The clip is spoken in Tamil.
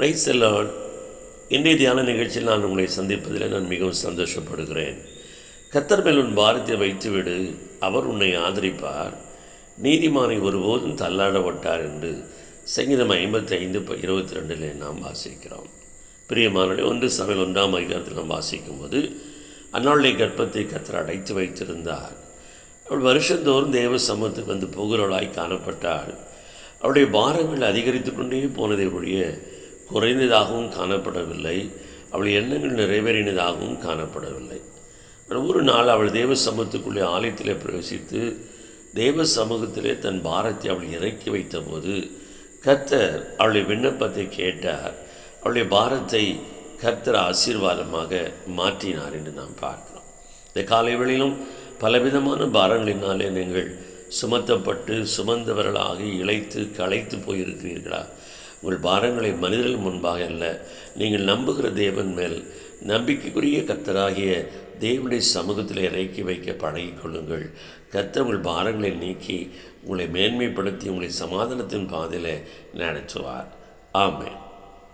பிரைஸ் எல்லாம் இன்றைய தியான நிகழ்ச்சியில் நான் உங்களை சந்திப்பதில் நான் மிகவும் சந்தோஷப்படுகிறேன். கத்தர் மேல் உன் பாரத்தை வைத்துவிடு. அவர் உன்னை ஆதரிப்பார். நீதிமானை ஒருபோதும் தள்ளாட என்று சங்கீதம் ஐம்பத்தி ஐந்து இருபத்தி ரெண்டில் நாம் வாசிக்கிறோம். பிரியமானே ஒன்று சமையல் ஒன்றாம் அதிகாரத்தில் நாம் வாசிக்கும்போது அன்னாளுடைய கர்ப்பத்தை கத்தர் அடைத்து வைத்திருந்தார். அவள் வருஷந்தோறும் தேவ சமூகத்துக்கு வந்து புகழாய் காணப்பட்டாள். அவளுடைய பாரங்கள் அதிகரித்து கொண்டே போனதை ஒழிய குறைந்ததாகவும் காணப்படவில்லை. அவள் எண்ணங்கள் நிறைவேறினதாகவும் காணப்படவில்லை. ஒரு நாள் அவள் தேவ சமூகத்துக்குள்ளே ஆலயத்திலே பிரவேசித்து தேவ சமூகத்திலே தன் பாரத்தை அவள் இறக்கி வைத்தபோது கர்த்தர் அவளுடைய விண்ணப்பத்தை கேட்டார். அவளுடைய பாரத்தை கர்த்தர் ஆசீர்வாதமாக மாற்றினார் என்று நாம் பார்க்கிறோம். இந்த காலை வேளையிலும் பலவிதமான பாரங்களினாலே நீங்கள் சுமத்தப்பட்டு சுமந்தவர்களாக இழைத்து களைத்து போயிருக்கிறீர்களா? உங்கள் பாரங்களை மனிதர்கள் முன்பாக அல்ல நீங்கள் நம்புகிற தேவன் மேல் நம்பிக்கைக்குரிய கர்த்தராகிய தேவனுடைய சமூகத்தில் இறக்கி வைக்க பழகிக்கொள்ளுங்கள் கத்தர் உங்கள் பாரங்களை நீக்கி உங்களை மேன்மைப்படுத்தி உங்களை சமாதானத்தின் பாதையில் நடத்துவார். ஆமேன்.